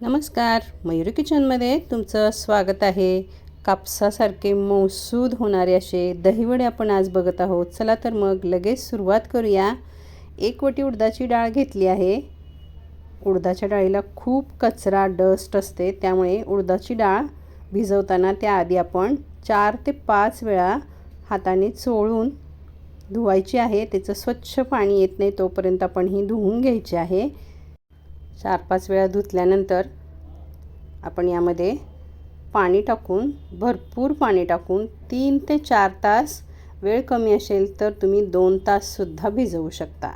नमस्कार मयुरी किचनमध्ये तुमचं स्वागत आहे. कापसासारखे मौसूद होणारे असे दहीवडे आपण आज बघत आहोत. चला तर मग लगेच सुरुवात करूया. एक वटी उडदाची डाळ घेतली आहे. उडदाच्या डाळीला खूप कचरा डस्ट असते. त्यामुळे उडदाची डाळ भिजवताना त्याआधी आपण चार ते पाच वेळा हाताने चोळून धुवायची आहे. त्याचं स्वच्छ पाणी येत नाही तोपर्यंत आपण ही धुवून घ्यायची आहे. चार पाच वेळा धुतल्यानंतर आपण यामध्ये पाणी टाकून भरपूर पाणी टाकून तीन ते चार तास वेळ कमी असेल तर तुम्ही दोन ताससुद्धा भिजवू शकता.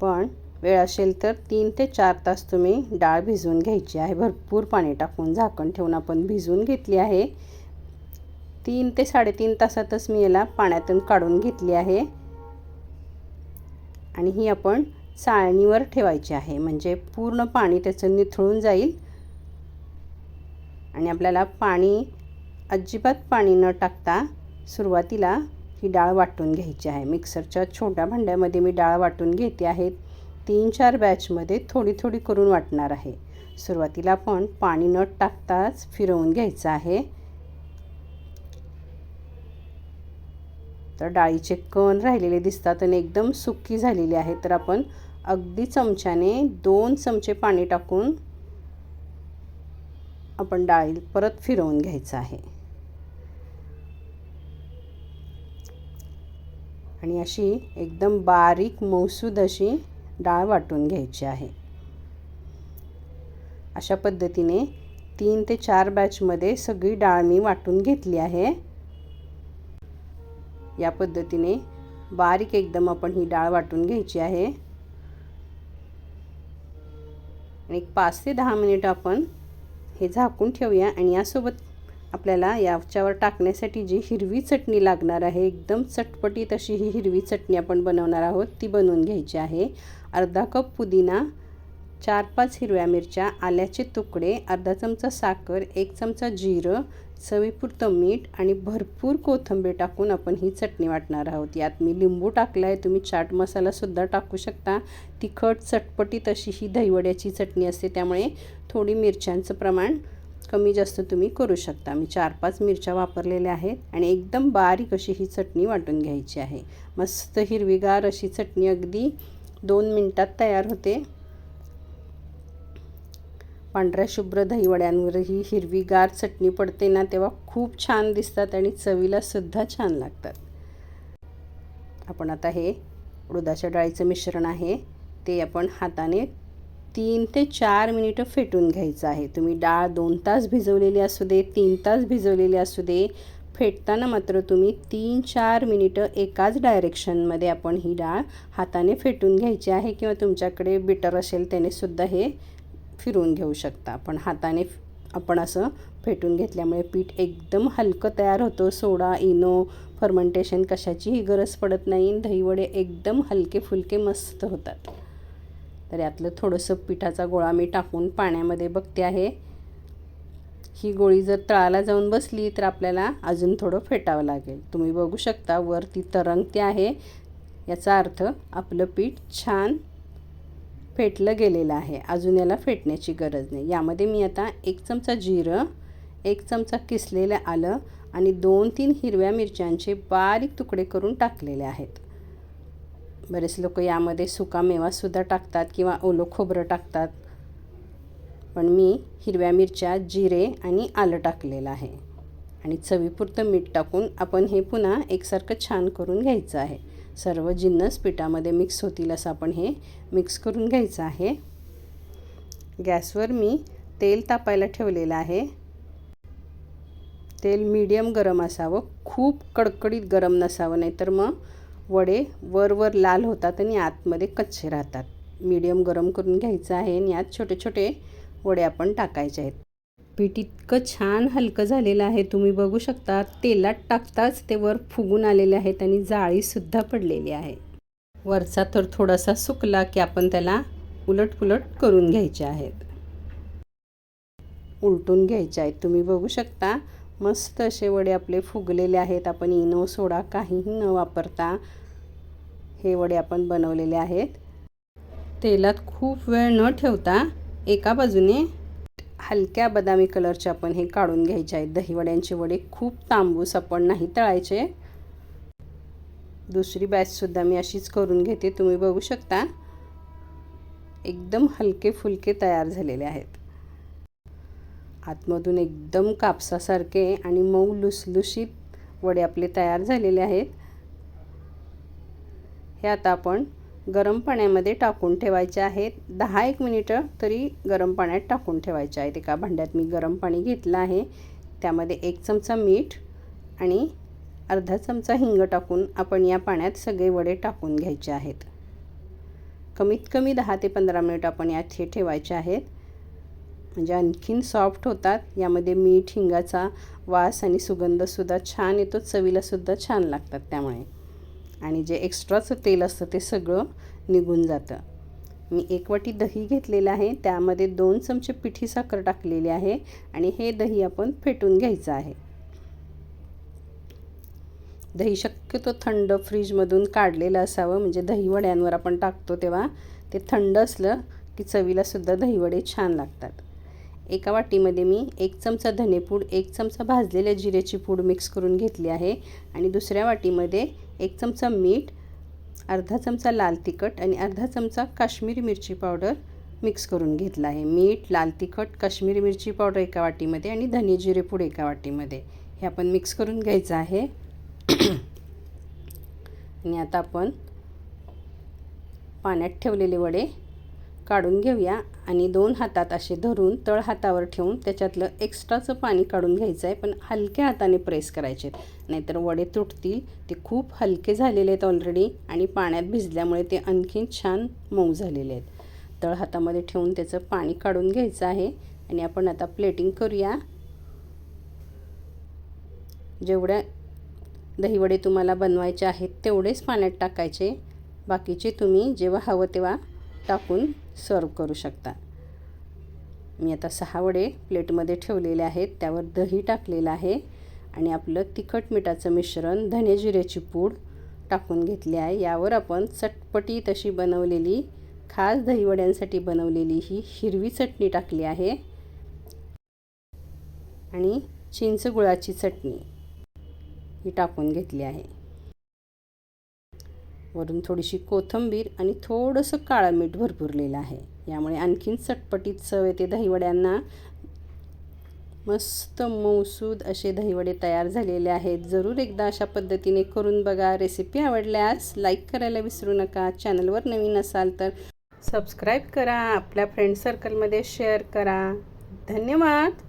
पण वेळ असेल तर तीन ते चार तास तुम्ही डाळ भिजवून घ्यायची आहे. भरपूर पाणी टाकून झाकण ठेवून आपण भिजवून घेतली आहे. तीन ते साडेतीन तासातच मी याला पाण्यातून काढून घेतली आहे. आणि ही आपण चाळणीवर ठेवायची आहे. म्हणजे पूर्ण पाणी त्याचं निथळून जाईल. आणि आपल्याला पाणी अजिबात पाणी न टाकता सुरुवातीला ही डाळ वाटून घ्यायची आहे. मिक्सरच्या छोट्या भांड्यामध्ये मी डाळ वाटून घेते आहे. तीन चार बॅचमध्ये थोडी थोडी करून वाटणार आहे. सुरुवातीला आपण पाणी न टाकताच फिरवून घ्यायचं आहे. तर डाळीचे कण राहिलेले दिसतात आणि एकदम सुकी झालेली आहे. तर आपण अगदी चमच्याने दोन चमचे पाणी टाकून आपण डाळी परत फिरवून घ्यायचं आहे. आणि अशी एकदम बारीक मौसूद अशी डाळ वाटून घ्यायची आहे. अशा पद्धतीने तीन ते चार बॅचमध्ये सगळी डाळ मी वाटून घेतली आहे. या पद्धतीने बारीक एकदम आपण ही डाळ वाटून घ्यायची आहे. आणि एक पाच ते दहा मिनिट आपण हे झाकून ठेवूया आणि यासोबत आपल्याला याच्यावर टाकण्यासाठी जी हिरवी चटणी लागणार आहे एकदम चटपटीत अशी ही हिरवी चटणी आपण बनवणार आहोत ती बनवून घ्यायची आहे. अर्धा कप पुदिना चार पाच हिरव्या मिरच्या आल्याचे तुकडे अर्धा चमचा साखर एक चमचा जिरं चवीपुरतं मीठ आणि भरपूर कोथिंबीर टाकून आपण ही चटणी वाटणार आहोत. यात मी लिंबू टाकला आहे तुम्ही चाट मसालासुद्धा टाकू शकता. तिखट चटपटीत अशी ही दहीवड्याची चटणी असते त्यामुळे थोडी मिरच्यांचं प्रमाण कमी जास्त तुम्ही करू शकता. मी चार पाच मिरच्या वापरलेल्या आहेत आणि एकदम बारीक अशी ही चटणी वाटून घ्यायची आहे. मस्त हिरवीगार अशी चटणी अगदी दोन मिनटात तयार होते. पांढऱ्या शुभ्र दहीवड्यांवरही हिरवीगार चटणी पडते ना तेव्हा खूप छान दिसतात आणि चवीला सुद्धा छान लागतात. आपण आता हे उडदाच्या डाळीचं मिश्रण आहे ते आपण हाताने तीन ते चार मिनिटं फेटून घ्यायचं आहे. तुम्ही डाळ दोन तास भिजवलेली असू दे तीन तास भिजवलेली असू दे फेटताना मात्र तुम्ही तीन चार मिनिटं एकाच डायरेक्शनमध्ये आपण ही डाळ हाताने फेटून घ्यायची आहे किंवा तुमच्याकडे बिटर असेल त्याने सुद्धा हे फिरवून घेऊ शकता. पण हाताने आपण असं फेटून घेतल्यामुळे पीठ एकदम हलकं तयार होतं. सोडा इनो फर्मेंटेशन कशाचीही गरज पडत नाही. दहीवडे एकदम हलके फुलके मस्त होतात. तर यातलं थोडंसं पिठाचा गोळा मी टाकून पाण्यामध्ये बघते आहे. ही गोळी जर तळाला जाऊन बसली तर आपल्याला अजून थोडं फेटावं लागेल. तुम्ही बघू शकता वरती तरंगते आहे. याचा अर्थ आपलं पीठ छान फेटलं गेलेलं आहे. अजून याला फेटण्याची गरज नाही. यामध्ये मी आता एक चमचा जिरं एक चमचा किसलेलं आलं आणि दोन तीन हिरव्या मिरच्यांचे बारीक तुकडे करून टाकलेले आहेत. बरेच लोक यामध्ये सुका मेवासुद्धा टाकतात किंवा ओलं खोबरं टाकतात. पण मी हिरव्या मिरच्या जिरे आणि आलं टाकलेलं आहे. आणि चवीपुरतं मीठ टाकून आपण हे पुन्हा एकसारखं छान करून घ्यायचं आहे. सर्व जिन्नस पिठामध्ये मिक्स होतील असं आपण हे मिक्स करून घ्यायचं आहे. गॅसवर मी तेल तापायला ठेवलेलं आहे. तेल मीडियम गरम असावं. खूप कडकडीत गरम नसावं नाहीतर मग वडे वर वर लाल होतात आणि आतमध्ये कच्चे राहतात. मीडियम गरम करून घ्यायचं आहे आणि यात छोटे छोटे वडे आपण टाकायचे आहेत. पीठ इतकं छान हलकं झालेलं आहे. तुम्ही बघू शकता तेलात टाकताच ते वर फुगून आलेले आहेत आणि जाळीसुद्धा पडलेली आहे. वरचा तर थोडासा सुकला की आपण त्याला उलटपुलट करून घ्यायचे आहेत. उलटून घ्यायचे आहेत. तुम्ही बघू शकता मस्त असे वडे आपले फुगलेले आहेत. आपण इनो सोडा काहीही न वापरता हे वडे आपण बनवलेले आहेत. तेलात खूप वेळ न ठेवता एका बाजूने हलक्या बदामी कलरचे आपण हे काढून घ्यायचे आहेत. दहीवड्यांचे वडे खूप तांबूस आपण नाही तळायचे. दुसरी बॅचसुद्धा मी अशीच करून घेते. तुम्ही बघू शकता. एकदम हलके फुलके तयार झालेले आहेत. आतमधून एकदम कापसासारखे आणि मऊ लुसलुशीत वडे आपले तयार झालेले आहेत. हे आता आपण गरम पाण्यामध्ये टाकून ठेवायचे आहेत. दहा एक मिनिटं तरी गरम पाण्यात टाकून ठेवायचे आहेत. एका भांड्यात मी गरम पाणी घेतलं आहे. त्यामध्ये एक चमचा मीठ आणि अर्धा चमचा हिंग टाकून आपण या पाण्यात सगळे वडे टाकून घ्यायचे आहेत. कमीत कमी दहा ते पंधरा मिनिट आपण यात हे ठेवायचे आहेत. म्हणजे आणखीन सॉफ्ट होतात. यामध्ये मीठ हिंगाचा वास आणि सुगंधसुद्धा छान येतो. चवीलासुद्धा छान लागतात त्यामुळे. आणि जे एक्स्ट्राचं तेल असतं ते सगळं निघून जातं. मी एक वाटी दही घेतलेलं आहे त्यामध्ये दोन चमचे पिठी साखर टाकलेली आहे आणि हे दही आपण फेटून घ्यायचं आहे. दही शक्यतो थंड फ्रीजमधून काढलेलं असावं म्हणजे दहीवड्यांवर आपण टाकतो तेव्हा ते थंड असलं की चवीलासुद्धा दहीवडे छान लागतात. एका वाटीमध्ये मी एक चमचा धनेपूड एक चमचा भाजलेल्या जिऱ्याची पूड मिक्स करून घेतली आहे. आणि दुसऱ्या वाटीमध्ये एक चमचा मीठ अर्धा चमचा लाल तिखट आणि अर्धा चमचा काश्मीरी मिरची पावडर मिक्स करून घेतला आहे. मीठ लाल तिखट काश्मीरी मिरची पावडर एका वाटीमध्ये आणि धने जिरे पूड एका वाटीमध्ये. हे आपण मिक्स करून घ्यायचं आहे. आणि आता आपण पाण्यात ठेवलेले वडे काढून घेऊया आणि दोन हातात असे धरून तळ हातावर ठेवून त्याच्यातलं एक्स्ट्राचं पाणी काढून घ्यायचं आहे पण हलक्या हाताने प्रेस करायचे नाहीतर वडे तुटतील. ते खूप हलके झालेले आहेत ऑलरेडी आणि पाण्यात भिजल्यामुळे ते आणखीन छान मऊ झालेले आहेत. तळ हातामध्ये ठेवून त्याचं पाणी काढून घ्यायचं आहे आणि आपण आता प्लेटिंग करूया. जेवढ्या दहीवडे तुम्हाला बनवायचे आहेत तेवढेच पाण्यात टाकायचे. बाकीचे तुम्ही जेव्हा हवं तेव्हा टाकून सर्व करू शकता. मी आता सहा वडे प्लेटमध्ये ठेवलेले आहेत. त्यावर दही टाकलेलं आहे आणि आपलं तिखट मिठाचं मिश्रण धने जिऱ्याची पूड टाकून घेतली आहे. यावर आपण चटपटी तशी बनवलेली खास दहीवड्यांसाठी बनवलेली ही हिरवी चटणी टाकली आहे. आणि चिंच गुळाची चटणी ही टाकून घेतली आहे. वरून थोडीशी कोथिंबीर आणि थोडंसं काळं मीठ भरपूरलेलं आहे. यामुळे आणखीन चटपटीत चव येते. दहीवड्यांना मस्त मौसूद असे दहीवडे तयार झालेले आहेत. जरूर एकदा अशा पद्धतीने करून बघा. रेसिपी आवडल्यास लाईक करायला विसरू नका. चॅनलवर नवीन असाल तर सबस्क्राईब करा. आपल्या फ्रेंड सर्कलमध्ये शेअर करा. धन्यवाद.